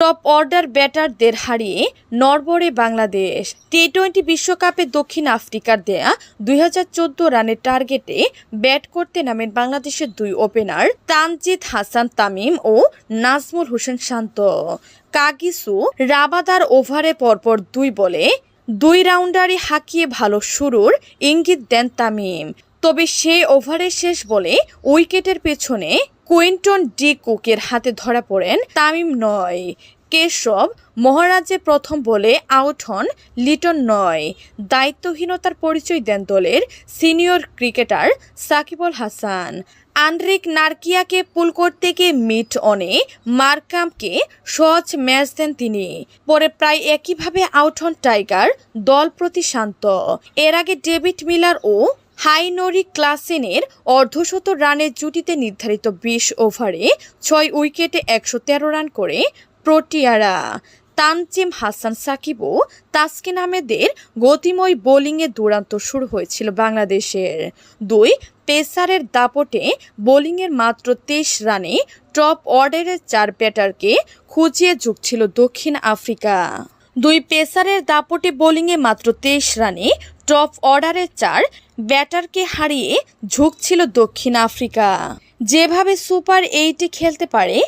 Top order ব্যাটারদের হারিয়ে নড়বড়ে বাংলাদেশ। টি টোয়েন্টি বিশ্বকাপে দক্ষিণ আফ্রিকার দেয়া দুই হাজার চোদ্দ রানের টার্গেটে ব্যাট করতে নামেন বাংলাদেশের দুই ওপেনার তানজিদ হাসান তামিম ও নাজমুল হোসেন শান্ত। কাগিসু রাবাদার ওভারে পরপর দুই বলে দুই রাউন্ডারে হাঁকিয়ে ভালো শুরুর ইঙ্গিত দেন তামিম। তবে সেই ওভারের শেষ বলে উইকেটের পেছনে কুইন্টন ডি কুকের হাতে ধরা পড়েন তামিম নয়। কেশব মহারাজে প্রথম বলে আউট হন, লিটন নয়। দায়িত্বহীনতার পরিচয় দেন দলের senior cricketer Shakibul Hasan. Anrich নার্কিয়াকে pull করতে গিয়ে মিট অনে মার্কামকে সহজ ম্যাচ দেন তিনি। পরে প্রায় একইভাবে আউট হন টাইগার, দল প্রতি শান্ত। এর আগে ডেভিড মিলার ও হাইনোরি ক্লাসেনের অর্ধশত রানের জুটিতে নির্ধারিত বিশ ওভারে ছয় উইকেটে একশো তেরো রান করে প্রোটিয়ারা। তানজিম হাসান সাকিব ও তাসকিন আহমেদের গতিময় বোলিংয়ে দুরান্ত শুরু হয়েছিল বাংলাদেশের। দুই, পেসারের দাপটে বোলিংয়ের মাত্র তেইশ রানে টপ অর্ডারের চার ব্যাটারকে খুঁজিয়ে ঝুঁকছিল দক্ষিণ আফ্রিকা। দুই, পেসারের দাপটে বোলিংয়ে মাত্র তেইশ রানে টপ অর্ডারের চার ব্যাটারকে হারিয়ে ঝুঁকছিল দক্ষিণ আফ্রিকা। যেভাবে সুপার এইটে খেলতে পারে